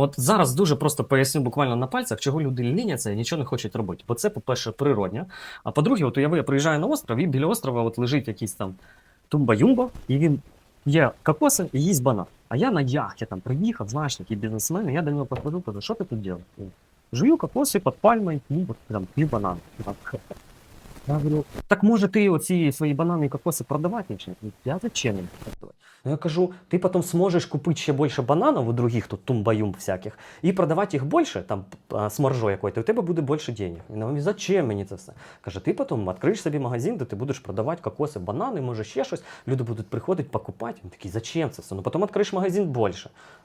От зараз дуже просто поясню буквально на пальцях, чого люди ліняться і нічого не хочуть робити. Бо це, по-перше, природня. А по-друге, от уяви, я приїжджаю на остров, і біля острова от лежить якийсь там тумба-юмба, і він є кокоси і їсть банан. А я на яхті там приїхав, знаєш, такий бізнесмен, і я до нього підходив, кажу, що ти тут робиш? Жую кокоси під пальмою, ну, от, там, п'ю банан. Так може ти оці свої банани і кокоси продавати? Я зачем їм? Ну, Я кажу, ти потім зможеш купити ще більше бананів у других тут тумбаюм всяких і продавати їх більше, там якою, і у тебе буде більше денег. Він говорить, зачем мені це все? Каже, ти потім відкриєш собі магазин, де ти будеш продавати кокоси, банани, може ще щось. Люди будуть приходити, покупати. Він такий, зачем це все? Ну потім відкриєш магазин більше.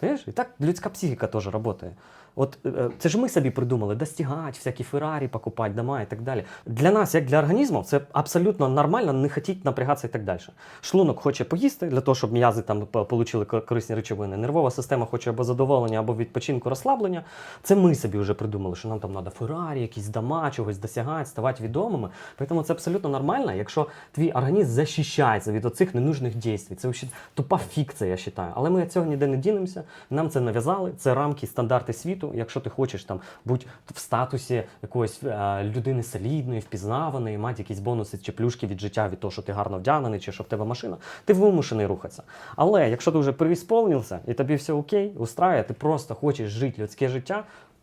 Понимаєш? І так людська психіка теж працює. От е, це ж ми собі придумали достигати, всякі Феррарі, покупати дома і так далі. Для нас, як для організму, це абсолютно нормально не хотіти напрягатися і так далі. Шлунок хоче поїсти для того, щоб м'язи там ко- корисні речовини. Нервова система хоче або задоволення, або відпочинку, розслаблення. Це ми собі вже придумали, що нам там треба Феррарі, якісь дома, чогось досягати, ставати відомими. Тому це абсолютно нормально, якщо твій організм захищається від оцих ненужних дій. Це тупа фікція, я вважаю. Але ми цього ніде не дінемося. Нам це нав'язали. Це рамки, стандарти світу. Якщо ти хочеш там бути в статусі якоїсь е, людини солідної, впізнаваної, мати якісь бонуси чи плюшки від життя від того, що ти гарно вдягнений, чи що в тебе машина, ти вимушений рухатися. Але якщо ти вже переісполнився і тобі все окей, устраює, ти просто хочеш жити людське життя.